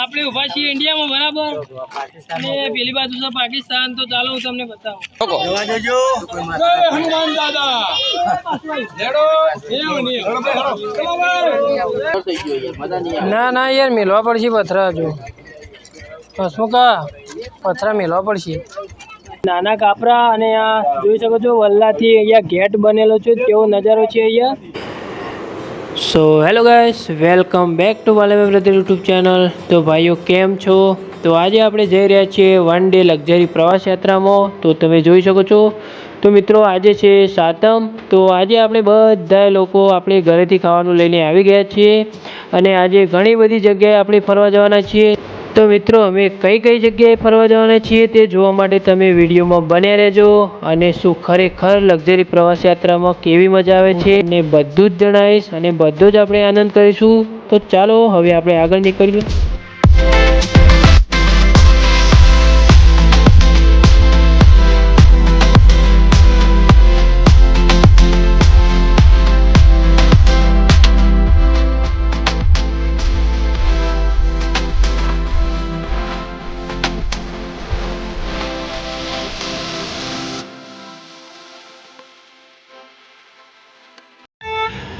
આપણે ઊભા છીએ ઇન્ડિયામાં બરાબર? અને પેલી બાજુ છે પાકિસ્તાન તો ચાલો હું તમને બતાવું. હનુમાન દાદા. ના ના યાર મેલવા પડશે પથરા હજુ. હસમુકા પથરા મેલવા પડશે. નાના કાપરા અને આ જોઈ શકો છો વલ્લાથી અહીંયા ગેટ બનેલો છે તેવો નજારો છે અહીંયા. So hello guys welcome back to વાલેમે brother YouTube channel તો ભાઈઓ, કેમ છો? તો આજે આપણે જઈ રહ્યા છીએ વન ડે લક્ઝરી પ્રવાસ યાત્રામાં. તો તમે જોઈ શકો છો. તો મિત્રો, આજે છે સાતમ. તો આજે આપણે બધા લોકો આપણે ઘરેથી ખાવાનું લઈને આવી ગયા છીએ. અને આજે ઘણી બધી જગ્યાએ આપણે ફરવા જવાના છીએ. તો મિત્રો, અમે કઈ કઈ જગ્યાએ ફરવા જવાના છીએ તે જોવા માટે તમે વિડીયોમાં બન્યા રહેજો અને શું ખરેખર લક્ઝરી પ્રવાસ યાત્રામાં કેવી મજા આવે છે ને બધું જ જણાવીશ અને બધો જ આપણે આનંદ કરીશું. તો ચાલો, હવે આપણે આગળ નીકળીએ.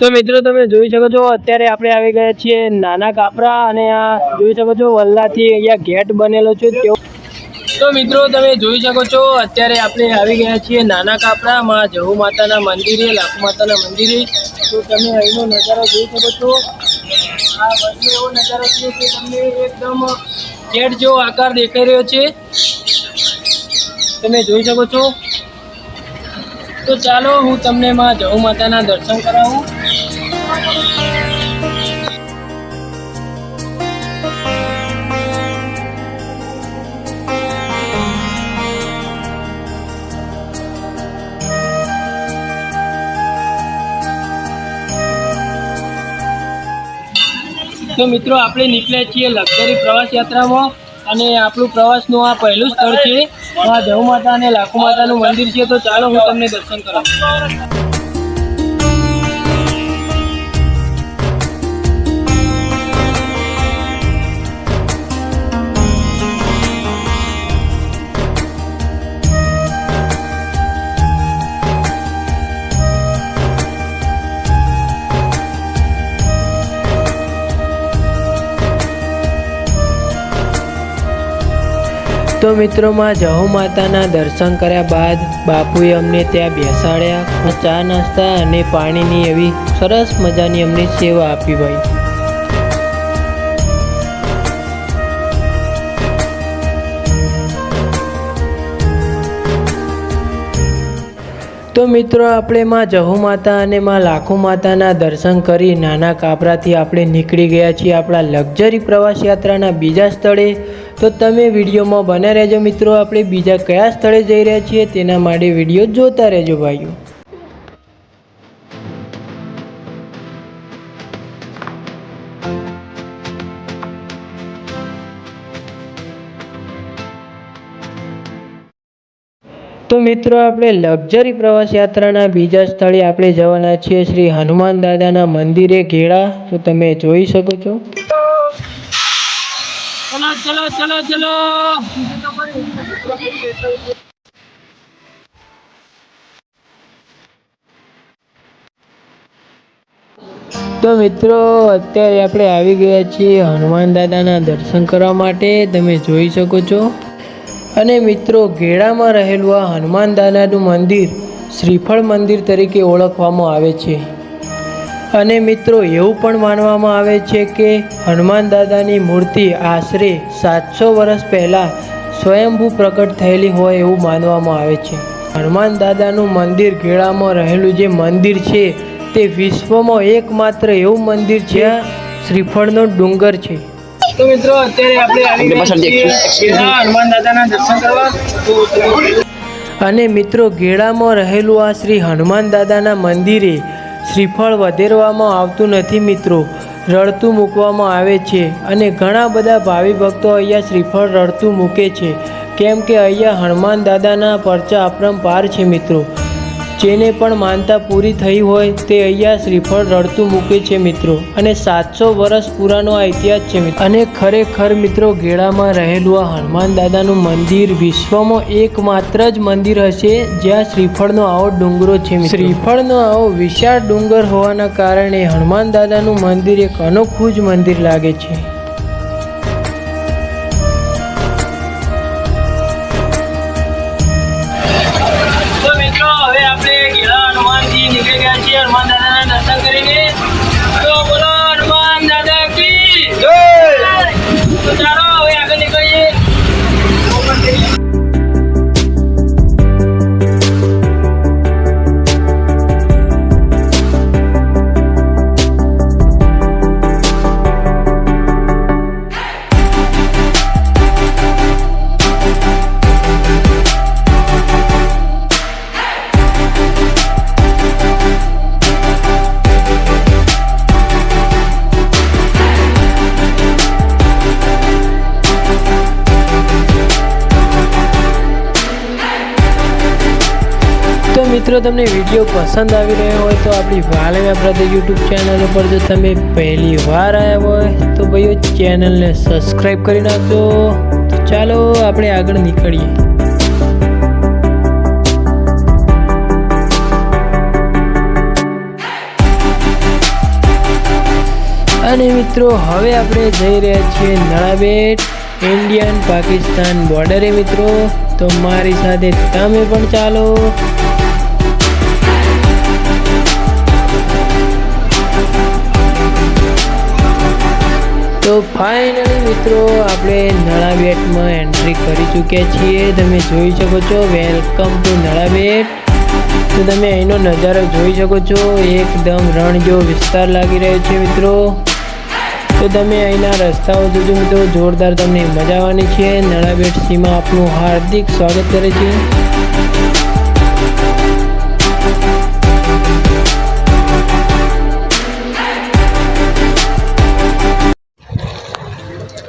તો મિત્રો તમે જોઈ શકો છો, અત્યારે આપણે આવી ગયા છીએ નાના કાપરા અને આ જોઈ શકો છો વલ્લાથી અહીંયા ગેટ બનેલો છે તેવો તો મિત્રો તમે જોઈ શકો છો, અત્યારે આપણે આવી ગયા છીએ નાના કાપરા, માં જહુ માતાના મંદિરે, લાખુ માતાના મંદિરે. તો તમે અહીંનો નજારો જોઈ શકો છો. આ વચ્ચે એવો નજારો છે કે તમને એકદમ ગેટ જેવો આકાર દેખાઈ રહ્યો છે. તમે જોઈ શકો છો. તો ચાલો હું તમને માં જવ માતાના દર્શન કરાવું. તો મિત્રો, આપણે નીકળ્યા છીએ લક્ઝરી પ્રવાસ યાત્રામાં અને આપણું પ્રવાસનું આ પહેલું સ્થળ છે આ જહુ માતા અને લાખુ માતાનું મંદિર છે તો ચાલો હું તમને દર્શન કરાવું. તો મિત્રોમાં જહુ માતાના દર્શન કર્યા બાદ બાપુએ અમને ત્યાં બેસાડ્યા. ચા નાસ્તા અને પાણીની એવી સરસ મજાની અમને સેવા આપી ભાઈ. તો મિત્રો, આપણે માં જહુ માતા અને માં લાખો માતાના દર્શન કરી નાના કાપરાથી આપણે નીકળી ગયા છીએ આપણા લક્ઝરી પ્રવાસ યાત્રાના બીજા સ્થળે. તો તમે વિડીયોમાં બન્યા રહેજો મિત્રો. આપણે બીજા કયા સ્થળે જઈ રહ્યા છીએ તેના માટે વીડિયો જોતા રહેજો ભાઈઓ. તો મિત્રો, આપણે લક્ઝરી પ્રવાસ યાત્રાના બીજા સ્થળે આપણે જવાના છીએ શ્રી હનુમાન દાદાના મંદિરે ઘેડા. તો તમે જોઈ શકો છો. ચલો ચલો ચલો ચલો. તો મિત્રો, અત્યારે આપણે આવી ગયા છીએ હનુમાન દાદાના દર્શન કરવા માટે. તમે જોઈ શકો છો. અને મિત્રો ઘેડામાં રહેલું આ હનુમાન દાદાનું મંદિર શ્રીફળ મંદિર તરીકે ઓળખવામાં આવે છે. અને મિત્રો એવું પણ માનવામાં આવે છે કે હનુમાન દાદાની મૂર્તિ આશરે સાતસો વર્ષ પહેલાં સ્વયંભૂ પ્રકટ થયેલી હોય એવું માનવામાં આવે છે. હનુમાન દાદાનું મંદિર ગેળામાં રહેલું જે મંદિર છે તે વિશ્વમાં એકમાત્ર એવું મંદિર છે શ્રીફળનો ડુંગર છે. તો મિત્રો અત્યારે આપણે આવી ગયા છીએ હનુમાન દાદાના દર્શન કરવા. અને મિત્રો ગેળામાં રહેલું આ શ્રી હનુમાન દાદાના મંદિરે શ્રીફળ વધેરવામાં આવતું નથી મિત્રો. રડતું મૂકવામાં આવે છે અને ઘણા બધા ભાવિ ભક્તો અહીંયા શ્રીફળ રડતું મૂકે છે. કેમ કે અહીંયા હનુમાન દાદાના પરચા અપરંપાર છે મિત્રો. જેને પણ માનતા પૂરી થઈ હોય તે અહીંયા શ્રીફળ રડતું મૂકે છે મિત્રો. અને સાતસો વર્ષ પુરાનો આ ઇતિહાસ છે મિત્રો. અને ખરેખર મિત્રો, ગેળામાં રહેલું આ હનુમાન દાદાનું મંદિર વિશ્વમાં એકમાત્ર જ મંદિર હશે જ્યાં શ્રીફળનો આવો ડુંગરો છે શ્રીફળનો આવો વિશાળ ડુંગર હોવાના કારણે હનુમાન દાદાનું મંદિર એક અનોખું જ મંદિર લાગે છે. મિત્રો, તમને વીડિયો પસંદ આવી રહ્યો હોય તો આપણી વાલવ્યા બ્રધર યુટ્યુબ ચેનલ ઉપર જો તમે પહેલી વાર આવ્યા હોય તો ભાઈઓ ચેનલને સબસ્ક્રાઈબ કરી નાખજો. તો ચાલો આપણે આગળ નીકળીએ. અને મિત્રો, હવે આપણે જઈ રહ્યા છીએ નળાબેટ ઇન્ડિયન પાકિસ્તાન બોર્ડરે મિત્રો. તો મારી સાથે તમે પણ ચાલો. તો ફાઇનલી મિત્રો, આપણે નળાબેટમાં એન્ટ્રી કરી ચૂક્યા છીએ. તમે જોઈ શકો છો વેલકમ ટુ નળાબેટ તો તમે અહીંનો નજારો જોઈ શકો છો. એકદમ રણ જેવો વિસ્તાર લાગી રહ્યો છે મિત્રો. તો તમે અહીંના રસ્તાઓ જોજો મિત્રો. જોરદાર તમને મજા આવવાની છે. નળાબેટ સીમા આપનું હાર્દિક સ્વાગત કરે છે.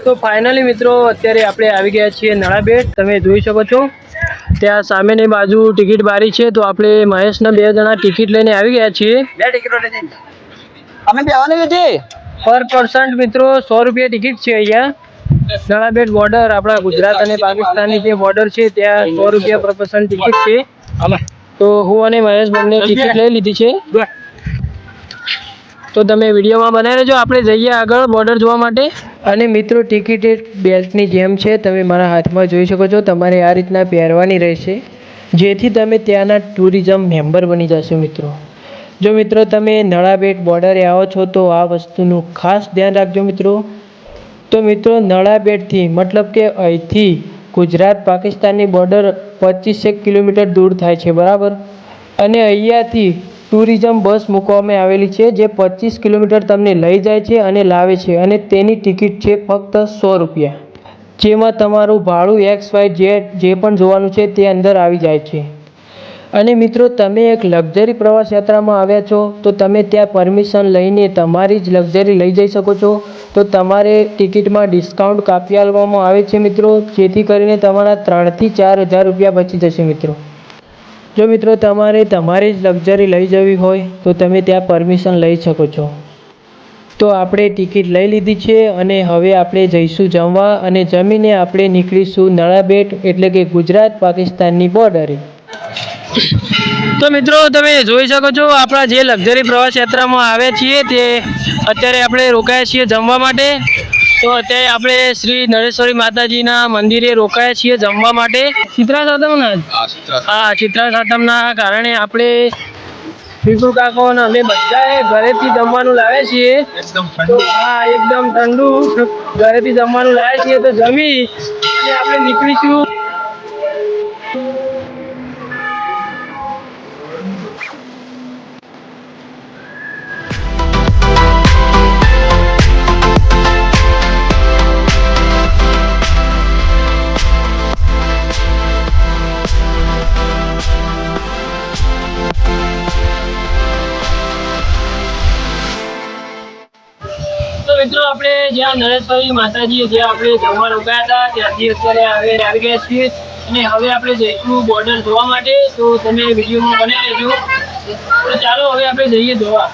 તો ફાઇનલી મિત્રો અત્યારે આપણે આવી ગયા છીએ નળાબેટ. તમે જોઈ શકો છો. ત્યાં સામેની બાજુ ટિકિટ બારી છે તો આપણે મહેશના બે જણા ટિકિટ લઈને આવી ગયા છીએ. બે ટિકિટો અમે બેવાની નથી. પર પર્સન્ટ મિત્રો સો રૂપિયા ટિકિટ છે અહીંયા. નળાબેટ બોર્ડર આપણા ગુજરાત અને પાકિસ્તાનની જે બોર્ડર છે ત્યાં સો રૂપિયા પર પર્સન્ટ ટિકિટ છે. તો હું અને મહેશ બંને ટિકિટ લઈ લીધી છે. તો તમે વિડીયોમાં બનાવી રહેજો આપણે જઈએ આગળ બોર્ડર જોવા માટે. અને મિત્રો, ટિકિટ બેલ્ટની જેમ છે. તમે મારા હાથમાં જોઈ શકો છો. તમારે આ રીતના પહેરવાની રહેશે. જેથી તમે ત્યાંના ટુરિઝમ મેમ્બર બની જશો મિત્રો. જો મિત્રો, તમે નળાબેટ બોર્ડરે આવો છો, તો આ વસ્તુનું ખાસ ધ્યાન રાખજો મિત્રો. તો મિત્રો, નળાબેટથી મતલબ કે અહીંથી ગુજરાત પાકિસ્તાનની બોર્ડર પચીસેક કિલોમીટર દૂર થાય છે. બરાબર? અને અહીંયાથી ટુરિઝમ બસ મૂકવામાં આવેલી છે, જે પચીસ કિલોમીટર તમને લઈ જાય છે અને લાવે છે અને તેની ટિકિટ છે ફક્ત સો રૂપિયા. જેમાં તમારું ભાડું એક્સ વાય ઝેડ જે પણ જોવાનું છે તે અંદર આવી જાય છે. અને મિત્રો, તમે એક લક્ઝરી પ્રવાસ યાત્રામાં આવ્યા છો, તો તમે ત્યાં પરમિશન લઈને તમારી જ લક્ઝરી લઈ જઈ શકો છો. તો તમારે ટિકિટમાં ડિસ્કાઉન્ટ કાપી આપવામાં આવે છે મિત્રો, જેથી કરીને તમારા ત્રણથી ચાર હજાર રૂપિયા બચી જશે મિત્રો. જો મિત્રો તમારે તમારી જ લક્ઝરી લઈ જવી હોય, તો તમે ત્યાં પરમિશન લઈ શકો છો. તો આપણે ટિકિટ લઈ લીધી છે અને હવે આપણે જઈશું જમવા અને જમીને આપણે નીકળીશું નળાબેટ એટલે કે ગુજરાત પાકિસ્તાનની બોર્ડરે તો મિત્રો તમે જોઈ શકો છો આપણા જે લક્ઝરી પ્રવાસ યાત્રામાં આવ્યા છીએ તે અત્યારે આપણે રોકાયા છીએ જમવા માટે. તો અત્યારે આપણે શ્રી નરેશ્વરી માતાજીના મંદિરે રોકાયા છીએ જમવા માટે. ચિત્રા સાતમના હા ચિત્રા સાતમના કારણે આપણે વિપુલ કાકો અને અમે બધાએ ઘરેથી જમવાનું લાવે છીએ. તો હા એકદમ ઠંડુ. ઘરેથી જમવાનું લાવે છીએ તો જમી અને આપણે નીકળીશું. મિત્રો, આપણે જ્યાં નરેશભાઈ માતાજી જ્યાં આપણે જમવા રોકાયા હતા, ત્યાંથી અત્યારે હવે આવી ગયા છીએ. અને હવે આપણે જઈશું બોર્ડર જોવા માટે. તો તમે વિડીયોમાં બનાવી રહેજો. તો ચાલો, હવે આપણે જઈએ જોવા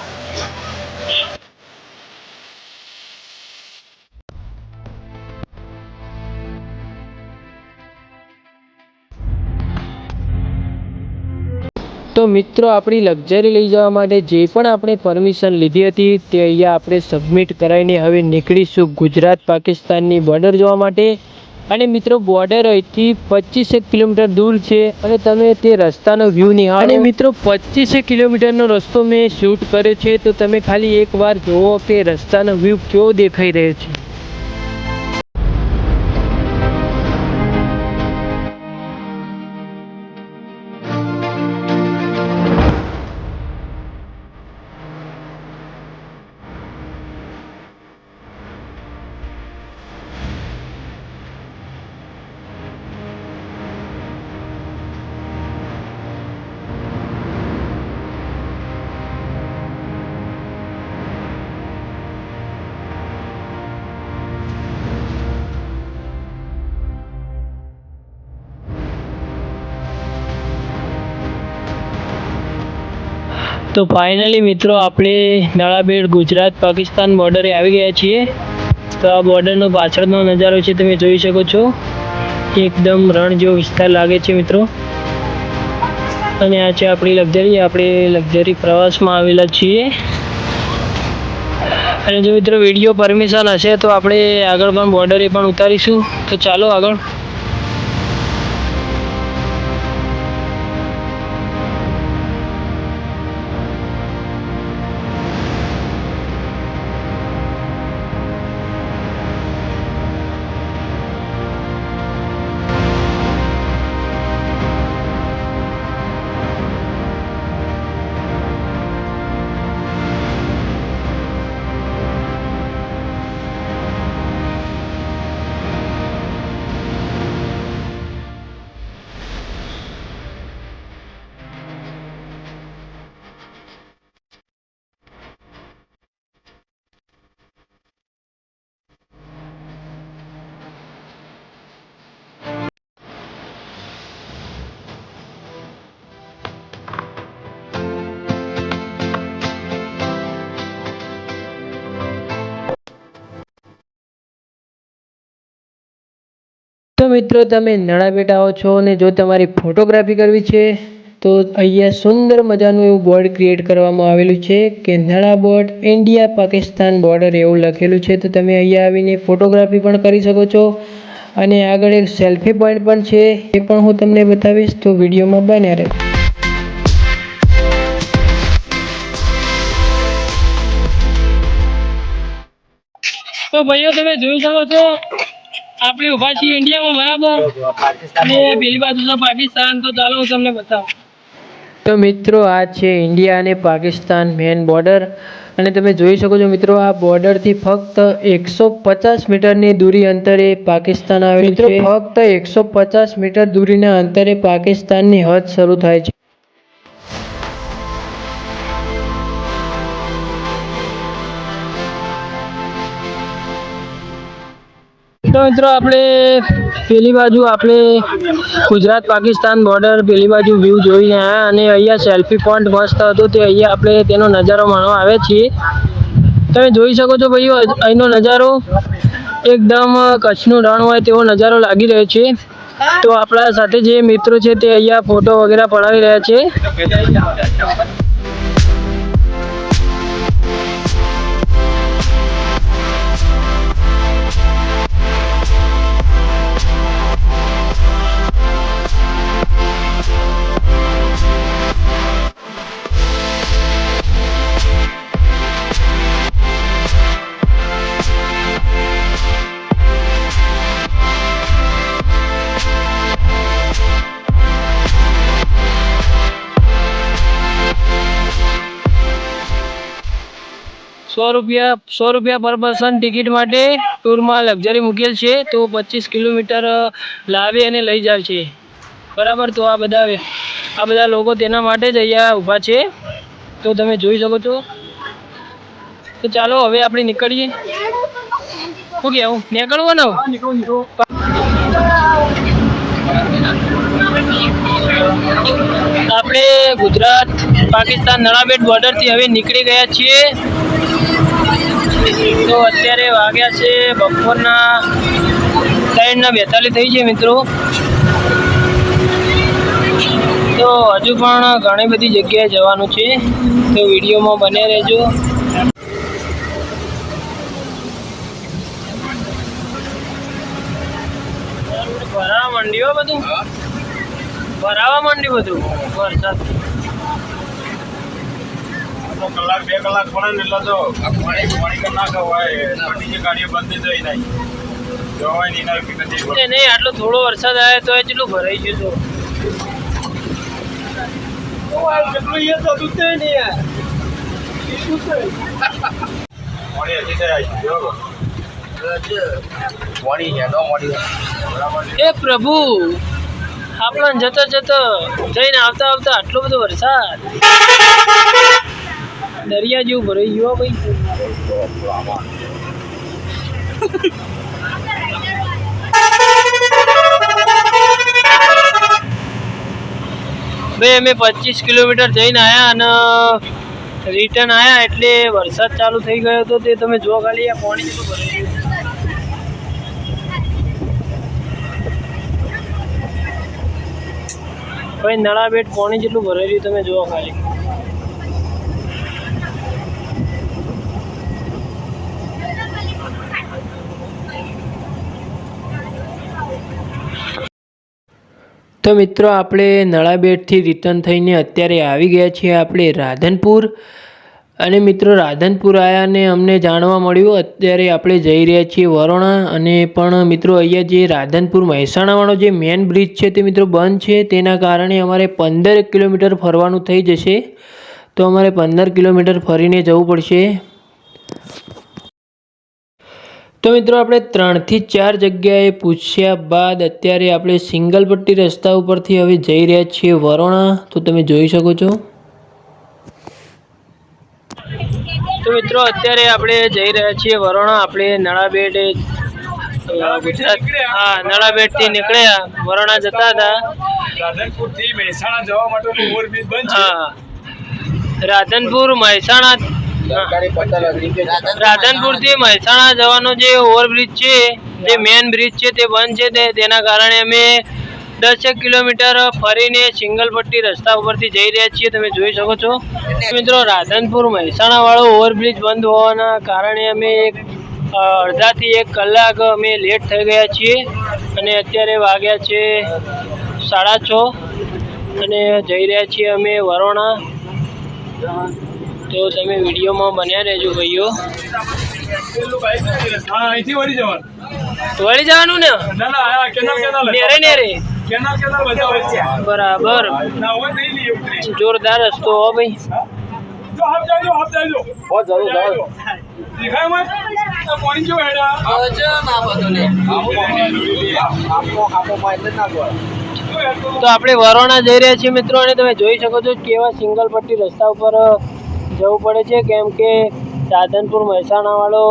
તો મિત્રો, આપણી લક્ઝરી લઈ જવા માટે જે પણ આપણે પરમિશન લીધી હતી તે અહીંયા આપણે સબમિટ કરાવીને હવે નીકળીશું ગુજરાત પાકિસ્તાનની બોર્ડર જોવા માટે. અને મિત્રો બોર્ડર અહીંથી પચીસેક કિલોમીટર દૂર છે અને તમે તે રસ્તાનો વ્યૂ નિહાળો. અને મિત્રો, પચીસેક કિલોમીટરનો રસ્તો મેં શૂટ કર્યો છે, તો તમે ખાલી એકવાર જુઓ કે રસ્તાનો વ્યૂ કેવો દેખાઈ રહ્યો છે. તો ફાઇનલી મિત્રો આપણે નળાબેડ ગુજરાત પાકિસ્તાન બોર્ડરે આવી ગયા છીએ. તો આ બોર્ડરનો પાછળનો નજારો છે તમે જોઈ શકો છો. એકદમ રણ જેવો વિસ્તાર લાગે છે મિત્રો. અને આ છે આપણી લક્ઝરી, આપણે લક્ઝરી પ્રવાસમાં આવેલા છીએ. અને જો મિત્રો વીડિયો પરમિશન હશે તો આપણે આગળ પણ બોર્ડરે પણ ઉતારીશું. તો ચાલો આગળ. તો મિત્રો તમે નળાબેટ આવો છો અને જો તમારી ફોટોગ્રાફી કરવી છે, તો અહીંયા સુંદર મજાનું એવું બોર્ડ ક્રિએટ કરવામાં આવેલું છે કે નળા બોર્ડ ઇન્ડિયા પાકિસ્તાન બોર્ડર એવું લખેલું છે, તો તમે અહીંયા આવીને ફોટોગ્રાફી પણ કરી શકો છો. અને આગળ એક સેલ્ફી પોઈન્ટ પણ છે, એ પણ હું તમને બતાવીશ, તો વિડીયોમાં બન્યા રહે તો ભાઈઓ, તમે જોઈ શકો છો આપણે ઊભા છીએ ઇન્ડિયામાં બરાબર? અને પેલી બાજુ તો પાકિસ્તાન તો ચાલો હું તમને બતાવું. તો મિત્રો આ છે ઇન્ડિયા અને પાકિસ્તાન મેન બોર્ડર અને તમે જોઈ શકો છો મિત્રો આ બોર્ડરથી ફક્ત એકસો પચાસ મીટરની દૂરી અંતરે પાકિસ્તાન આવે મિત્રો ફક્ત એકસો પચાસ મીટર દૂરીના અંતરે પાકિસ્તાનની હદ શરૂ થાય છે. તો મિત્રો આપણે પેલી બાજુ આપણે ગુજરાત પાકિસ્તાન બોર્ડર પેલી બાજુ વ્યૂ જોઈને આવ્યા અને અહીંયા સેલ્ફી પોઈન્ટ મસ્ત હતો. તે અહીંયા આપણે તેનો નજારો માણવા આવે છીએ. તમે જોઈ શકો છો ભાઈઓ, અહીંનો નજારો એકદમ કચ્છનું રણ હોય તેવો નજારો લાગી રહ્યો છે. તો આપણા સાથે જે મિત્રો છે તે અહીંયા ફોટો વગેરે પડાવી રહ્યા છે. સો રૂપિયા સો રૂપિયા પર પર્સન ટિકિટ માટે ટૂરમાં લક્ઝરી મૂકેલ છે. તો પચીસ કિલોમીટર લાવે અને લઈ જાય છે. બરાબર? તો આ બધા આ બધા લોકો તેના માટે જ અહીંયા ઊભા છે. તો તમે જોઈ શકો છો. તો ચાલો હવે આપણે નીકળીએ. શું કહેવું નીકળવું ને? આપણે ગુજરાત પાકિસ્તાન નળાબેટ બોર્ડરથી હવે નીકળી ગયા છીએ. તો અત્યારે વાગ્યા છે બપોરના ત્રણના બેતાલીસ થઈ છે મિત્રો. તો હજુ પણ ઘણી બધી જગ્યાએ જવાનું છે. તો વિડીયોમાં બને રહેજો. ભરાવા માંડ્યું બધું? ભરાવા માંડ્યું બધું? વરસાદ. તો કલાક બે કલાક પડે ને એટલે તો આ પાણી પાણી કર નાખો હોય બધી ગાડીઓ બંધ થઈ જાય નહીં. જવાય નહીં ના નહીં આટલો થોડો વરસાદ આવે તો એ કેટલું ભરાઈ ગયું તો? કેટલું એ થતું જ નહીં યાર? પાણી હજી જાય એ પ્રભુ આપણને જતો જતો જઈને આવતા આવતા આટલો બધો વરસાદ. દરિયા જેવું ભરાઈ ગયો ભાઈ. ભાઈ, અમે પચીસ કિલોમીટર જઈને આવ્યા અને રિટર્ન આવ્યા એટલે વરસાદ ચાલુ થઈ ગયો હતો તે તમે જો ખાલી પાણી જેટલું ભરાઈ ગયું ભાઈ, નળાબેટ પાણી જેટલું ભરાઈ રહ્યું તમે જોવા ખાલી. તો મિત્રો, આપણે નળાબેટથી રિટર્ન થઈને અત્યારે આવી ગયા છીએ આપણે રાધનપુર. અને મિત્રો, રાધનપુર આવ્યાને અમને જાણવા મળ્યું, અત્યારે આપણે જઈ રહ્યા છીએ વરોણા. અને પણ મિત્રો, અહીંયા જે રાધનપુર મહેસાણાવાળો જે મેઇન બ્રિજ છે તે મિત્રો બંધ છે. તેના કારણે અમારે પંદર કિલોમીટર ફરવાનું થઈ જશે. તો અમારે પંદર કિલોમીટર ફરીને જવું પડશે. તો મિત્રો આપણે ત્રણથી ચાર જગ્યાએ પૂછ્યા બાદ અત્યારે આપણે સિંગલ પટ્ટી રસ્તા ઉપરથી હવે જઈ રહ્યા છીએ વરોણા. તો તમે જોઈ શકો છો. તો મિત્રો અત્યારે આપણે જઈ રહ્યા છીએ વરોણા. આપણે નળાબેટ ગુજરાત હા નળાબેટથી નીકળ્યા. વરોણા જતા હતા. રાધનપુરથી મહેસાણા જવા માટેનું ઓવરબ્રિજ બંધ હા. રાધનપુર મહેસાણા હા. રાધનપુરથી મહેસાણા જવાનો જે ઓવરબ્રિજ છે, જે મેન બ્રિજ છે તે બંધ છે તેના કારણે અમે દસેક કિલોમીટર ફરીને સિંગલ પટ્ટી રસ્તા ઉપરથી જઈ રહ્યા છીએ, તમે જોઈ શકો છો મિત્રો, રાધનપુર મહેસાણા વાળો ઓવરબ્રિજ બંધ હોવાના કારણે અમે એક અડધાથી એક કલાક અમે લેટ થઈ ગયા છીએ અને અત્યારે વાગ્યા છે સાડા છ અને જઈ રહ્યા છીએ અમે વરોણા તો તમે વિડીયોમાં બન્યા રહેજો ભાઈઓ. અહીંથી વળી જવાનું. વળી જવાનું ને? ના ના આ કેનાલ કેનાલ નેરે બરાબર. જોરદાર રસ્તો હો ભાઈ. તો આપણે વરોણા જઈ રહ્યા છીએ મિત્રો અને તમે જોઈ શકો છો કેવા સિંગલ પટ્ટી રસ્તા ઉપર જવું પડે છે કેમ કે રાધનપુર મહેસાણાવાળો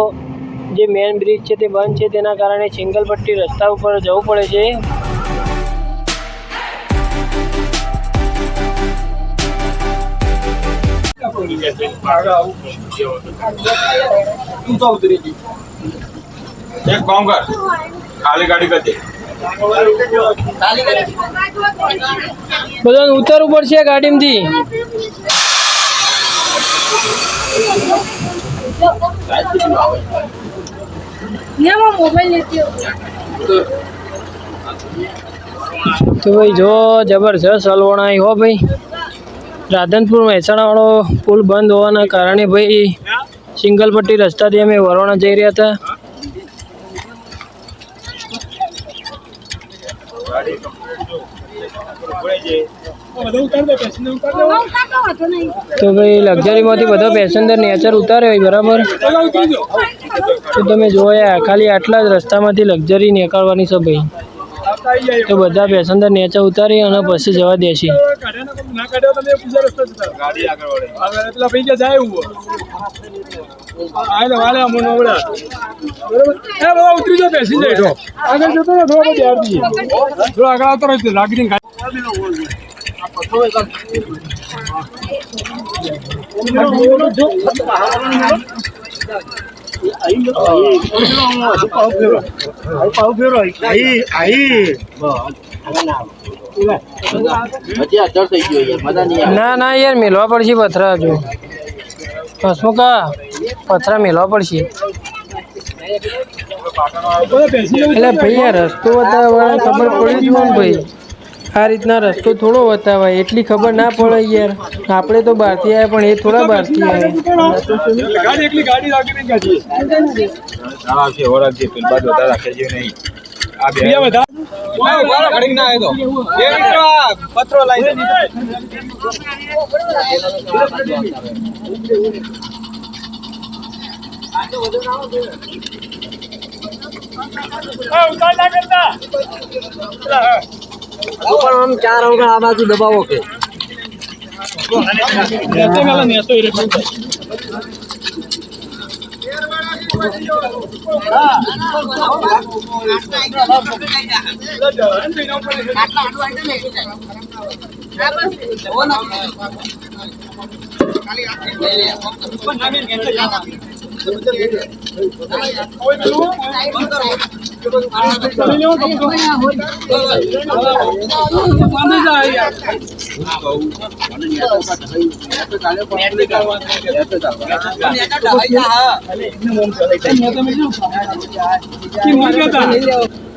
જે મેન બ્રિજ છે તે બંધ છે તેના કારણે સિંગલ પટ્ટી રસ્તા ઉપર જવું પડે છે. એક કામ કર ખાલી ગાડી કરજે. બધાને ઉતરવું પડશે ગાડીમાંથી. તો ભાઈ જો જબરજસ્ત હલવણાઈ હો ભાઈ. રાધનપુર મહેસાણાવાળો પુલ બંધ હોવાના કારણે ભાઈ સિંગલ પટ્ટી રસ્તાથી અમે વરોણા જઈ રહ્યા હતા. તો ભાઈ લક્ઝરીમાંથી બધો પેસેન્જર નેચર ઉતારે હોય બરાબર? તો તમે જોયા ખાલી આટલા જ રસ્તામાંથી લક્ઝરી નીકળવાની છે ભાઈ. તો બધા પેસેન્જર નેચર ઉતારી અને પછી જવા દેશે. ઉતરી જાઓ આગળ જતો થોડો આવતો રહે લાગી હજી અચળ થઈ ગયો યાર મજા નહીં આવે ના ના યાર મેલવા પડશે પથરા હજુ હસમુખા પથરા મેલવા પડશે બેસી જાઓ એટલે ભાઈ આ રસ્તો બતાવવા ખબર પડી જુઓ ને ભાઈ આ રીતના રસ્તો થોડો બતાવાય એટલી ખબર ના પડે યાર. આપણે તો બહારથી આવ્યા પણ એ થોડા બહારથી આવ્યા. ના પણ આમ ચાર અંગળ આ બાજુ દબાવો કે. ખાલી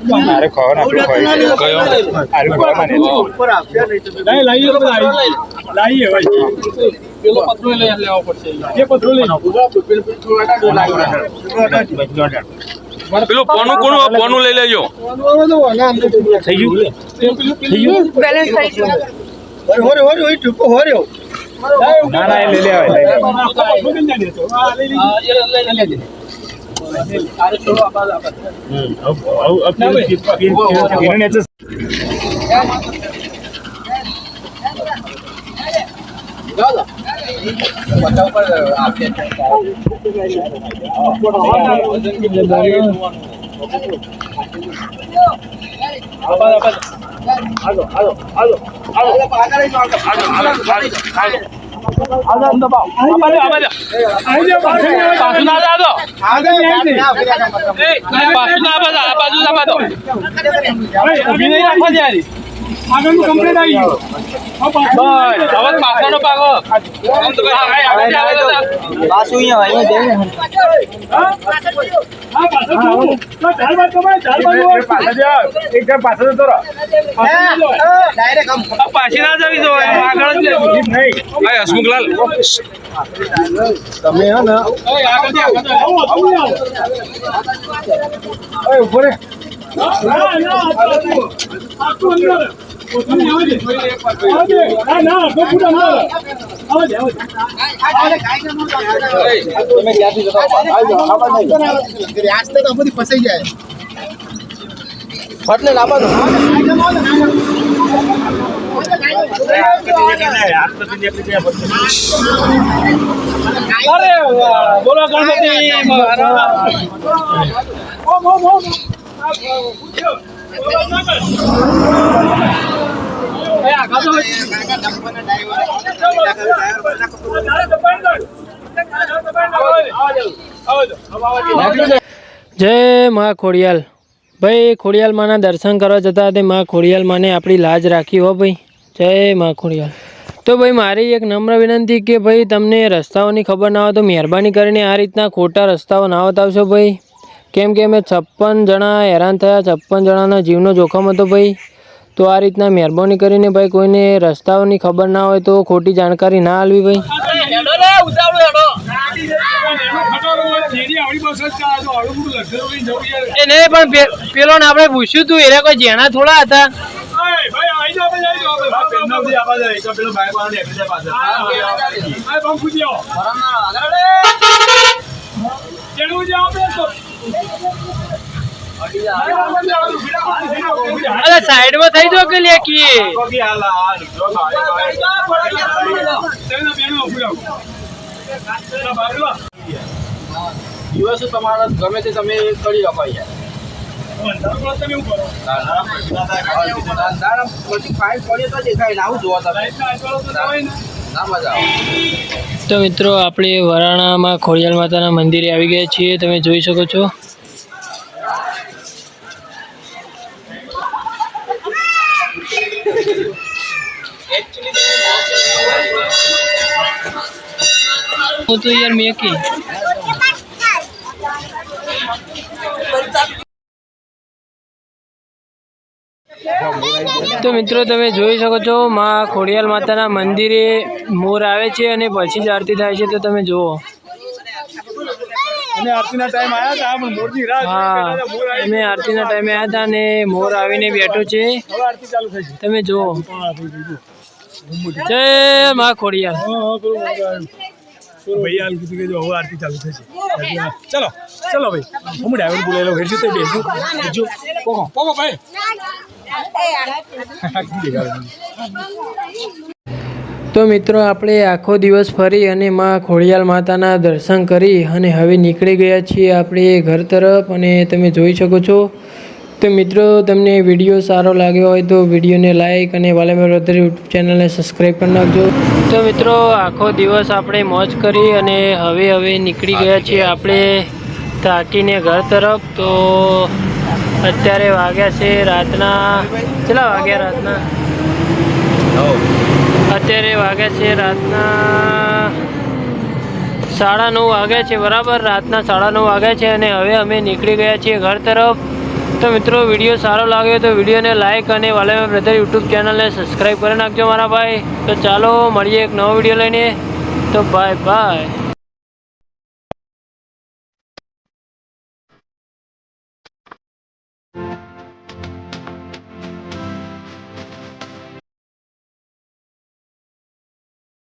મારે હોય કયો આરું ખબર નહીં લાવીએ તો બધા આવી લાવીએ ભાઈ પેલો પત્રો લઈ લેવો પડશે. જે પત્રો લઈ પેલું કોનું? કોનું કોનું લઈ લેજો. થઈ ગયું? બેલેન્સ થઈ ગયું? ના ના એ લઈ લેવાય લઈ. હવે- હવે- હવે બાજુ. પીન નીચે આગળનું કમ્પ્લેટ આવી ગયું હવે પાછળ પાછું અહીંયા અહીંયા હા પાછળ જુઓ. ચાર બાજુ કમાય, ચાર બાજુ હોય. પાછળ જજો. પાછી ના જવી તો આગળ જ નહીં હસમુખલાલ તમે આવો. ના, આટલું ફૂટ અંદર. આવે છે, આવે છે. અરે બોલો ગણપતિ જય મા ખોડિયાલ. ભાઈ ખોડિયાલ માના દર્શન કરવા જતા તે મા ખોડિયાલ માને આપણી લાજ રાખી હો ભાઈ. જય મા ખોડિયાલ. તો ભાઈ, મારી એક નમ્ર વિનંતી કે ભાઈ, તમને રસ્તાઓની ખબર ના હોય તો મહેરબાની કરીને આ રીતના ખોટા રસ્તાઓ ના બતાવશો ભાઈ. કેમ કે અમે છપ્પન જણા હેરાન થયા. છપ્પન જણાના જીવનો જોખમ હતો ભાઈ. તો આ રીતના મહેરબાની કરીને ભાઈ કોઈને રસ્તાઓની ખબર ના હોય તો ખોટી જાણકારી ના આલવી ભાઈ. નહીં પણ પેલો ને આપણે પૂછ્યું તું એને કોઈ જેણા થોડા હતા? અરે સાઈડમાં થઈ જો કે લે દિવસો તમારા ગમે તે તમે કરી શકો યાર. અંધારું પડે તમે એવું કરો ના, ના, પછી ફાઇલ પડે તો દેખાય ને. આવું જોવા તમે. તો મિત્રો આપણે વરાણામાં ખોડિયાલ માતાના મંદિરે આવી ગયા છીએ. તમે જોઈ શકો છો. તો યાર મેં તો મિત્રો તમે જોઈ શકો છો માં ખોડિયાલ માતાના મંદિરે મોર આવે છે અને પછી જ આરતી થાય છે. તો તમે જુઓ. અમે આરતીના ટાઈમ આવ્યા હતા પણ મોરની રાહ જોઈ હા. પહેલા મોર આવી અમે આરતીના ટાઈમે આવ્યા હતા અને મોર આવીને બેઠો છે. હવે આરતી ચાલુ થઈ છે તમે જુઓ. જો. જય માં ખોડિયાલ. ભાઈ હાલ કીધું કે જો હવે આરતી ચાલુ થશે ચલો ચલો ભાઈ. હું ડાયવર બોલાયેલો હેરજો તે બેસું બેસજો. પોકો પોકો ભાઈ. તો મિત્રો, આપણે આખો દિવસ ફરી અને માં ખોડિયાલ માતાના દર્શન કરી અને હવે નીકળી ગયા છીએ આપણે ઘર તરફ અને તમે જોઈ શકો છો. તો મિત્રો, તમને વીડિયો સારો લાગ્યો હોય તો વિડીયોને લાઈક અને વાલેમેર વધારે યુટ્યુબ ચેનલને સબસ્ક્રાઈબ કરી નાખજો. તો મિત્રો, આખો દિવસ આપણે મોજ કરી અને હવે હવે નીકળી ગયા છીએ આપણે તાકીને ઘર તરફ. તો અત્યારે વાગ્યા છે રાતના, કેટલા વાગ્યા રાતના? અત્યારે વાગ્યા છે રાતના સાડા નવ વાગ્યા છે, બરાબર? રાતના સાડા નવ વાગ્યા છે અને હવે અમે નીકળી ગયા છીએ ઘર તરફ. તો મિત્રો, વીડિયો સારો લાગ્યો તો વિડીયોને લાઈક અને વાલેમાં બ્રધર યુટ્યુબ ચેનલને સબસ્ક્રાઈબ કરી નાખજો મારા ભાઈ. તો ચાલો, મળીએ એક નવો વીડિયો લઈને. તો બાય બાય